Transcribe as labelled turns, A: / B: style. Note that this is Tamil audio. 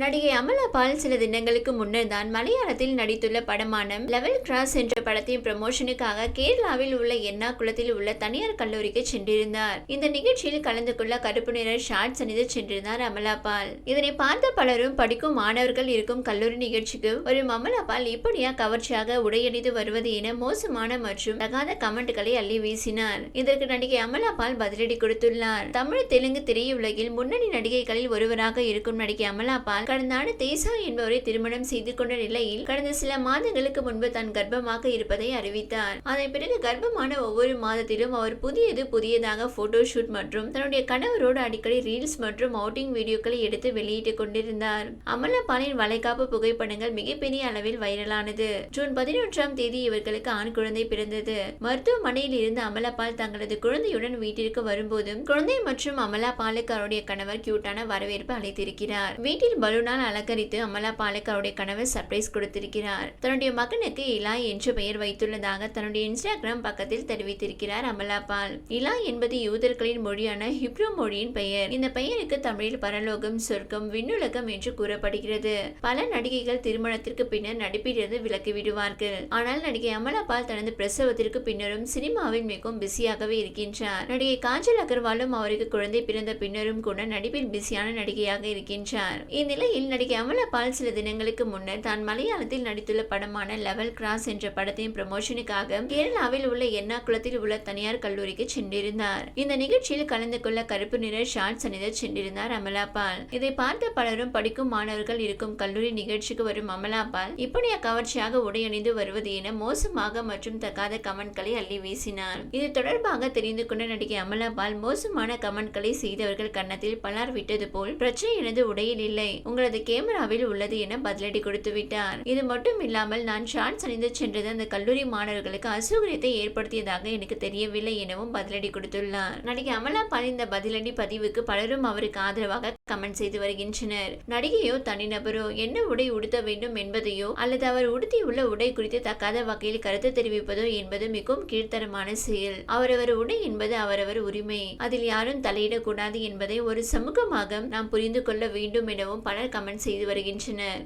A: நடிகை அமலா பால் சில தினங்களுக்கு முன்னர் தான் மலையாளத்தில் நடித்துள்ள படமான லெவல் கிராஸ் என்ற படத்தின் ப்ரமோஷனுக்காக கேரளாவில் உள்ள எர்ணாகுளத்தில் உள்ள தனியார் கல்லூரிக்கு சென்றிருந்தார். இந்த நிகழ்ச்சியில் கலந்து கொள்ள கருப்பு நிற ஷார்ட்ஸ் அணிந்து சென்றிருந்தார் அமலா பால். இதனை பார்த்த பலரும் படிக்கும் மாணவர்கள் இருக்கும் கல்லூரி நிகழ்ச்சிக்கு ஒரு அமலா பால் இப்படியா கவர்ச்சியாக உடையணிந்து வருவது என மோசமான மற்றும் தகாத கமெண்ட்களை அள்ளி வீசினார். இதற்கு நடிகை அமலா பால் பதிலடி கொடுத்துள்ளார். தமிழ் தெலுங்கு திரையுலகில் முன்னணி நடிகைகளில் ஒருவராக இருக்கும் நடிகை அமலா கடந்த ஆண்டு தேசா என்பவரை திருமணம் செய்து கொண்ட நிலையில் கடந்த சில மாதங்களுக்கு முன்பு தான் கர்ப்பமாக இருப்பதை அறிவித்தார். அதன் பிறகு கர்ப்பமான ஒவ்வொரு மாதத்திலும் அவர் புதியது புதியதாக போட்டோ ஷூட் மற்றும் தன்னுடைய கணவரோடு அடிக்கடி ரீல்ஸ் மற்றும் அவுட்டிங் வீடியோக்களை எடுத்து வெளியிட்டுக் கொண்டிருந்தார். அமலாபாலின் வளைகாப்பு புகைப்படங்கள் மிகப்பெரிய அளவில் வைரலானது. ஜூன் பதினொன்றாம் தேதி இவர்களுக்கு ஆண் குழந்தை பிறந்தது. மருத்துவமனையில் இருந்து அமலாபால் தங்களது குழந்தையுடன் வீட்டிற்கு வரும்போதும் குழந்தை மற்றும் அமலாபாலுக்கு அவருடைய கணவர் கியூட்டான வரவேற்பு அளித்திருக்கிறார். வீட்டில் பலூனால் அலங்கரித்து அமலா பாலுக்கு அவருடைய கணவர் சர்ப்ரைஸ் கொடுத்திருக்கிறார். தன்னுடைய மகனுக்கு இலா என்று பெயர் வைத்துள்ளதாக தன்னுடைய இன்ஸ்டாகிராம் பக்கத்தில் தெரிவித்திருக்கிறார் அமலா பால் இலா என்பது யூதர்களின் மொழியான ஹிப்ரோ மொழியின் பெயர். இந்த பெயருக்கு தமிழில் பரலோகம் சொர்க்கம் விண்ணுலகம் என்று கூறப்படுகிறது. பல நடிகைகள் திருமணத்திற்கு பின்னர் நடிப்பிலிருந்து விலக்கி விடுவார்கள். ஆனால் நடிகை அமலா பால் தனது பிரசவத்திற்கு பின்னரும் சினிமாவில் மிகவும் பிஸியாகவே இருக்கின்றார். நடிகை காஜல் அகர்வாலும் அவருக்கு குழந்தை பிறந்த பின்னரும் கூட நடிப்பில் பிஸியான நடிகையாக இருக்கின்றார். இந்த இந்நிலையில் நடிகை அமலா பால் சில தினங்களுக்கு முன்னர் தான் மலையாளத்தில் நடித்துள்ள படமான லெவல் கிராஸ் என்ற படத்தின் ப்ரமோஷனுக்காக கேரளாவில் உள்ள எர்ணாகுளத்தில் உள்ள தனியார் கல்லூரிக்கு சென்றிருந்தார். இந்த நிகழ்ச்சியில் கலந்து கொள்ள கருப்பு நிற ஷார்ட்ஸ் அணிந்து சென்றிருந்தார் அமலா பால். இதை பார்த்த பலரும் படிக்கும் மாணவர்கள் இருக்கும் கல்லூரி நிகழ்ச்சிக்கு வரும் அமலா பால் இப்படியா கவர்ச்சியாக உடையணிந்து வருவது என மோசமாக மற்றும் தக்காத கமெண்ட்களை அள்ளி வீசினார். இது தொடர்பாக தெரிந்து கொண்ட நடிகை அமலா பால் மோசமான கமெண்ட்களை செய்தவர்கள் கன்னத்தில் பலார் விட்டது போல் பிரச்சனை எனது உடையில் இல்லை. உங்களது கேமராவில் உள்ளது என பதிலடி கொடுத்து விட்டார். இது மட்டும் இல்லாமல் நான் ஷார்ட்ஸ் அணிந்து சென்றது அந்த கல்லூரி மாணவர்களுக்கு அசௌகரியத்தை ஏற்படுத்தியதாக எனக்கு தெரியவில்லை எனவும் பதிலடி கொடுத்துள்ளார். நடிகை அமலா பால் இந்த பதிலடி பதிவுக்கு பலரும் அவருக்கு ஆதரவாக கமெண்ட் செய்து வருகின்றனர். நடிகையோ தனிநபரோ என்ன உடை உடுத்த வேண்டும் என்பதையோ அல்லது அவர் உடுத்தியுள்ள உடை குறித்து தக்காத வகையில் கருத்து தெரிவிப்பதோ என்பது மிகவும் கீழ்த்தரமான செயல். அவரவர் உடை என்பது அவரவர் உரிமை. அதில் யாரும் தலையிடக்கூடாது என்பதை ஒரு சமூகமாக நாம் புரிந்து கொள்ள வேண்டும் எனவும் பலர் கமெண்ட் செய்து வருகின்றனர்?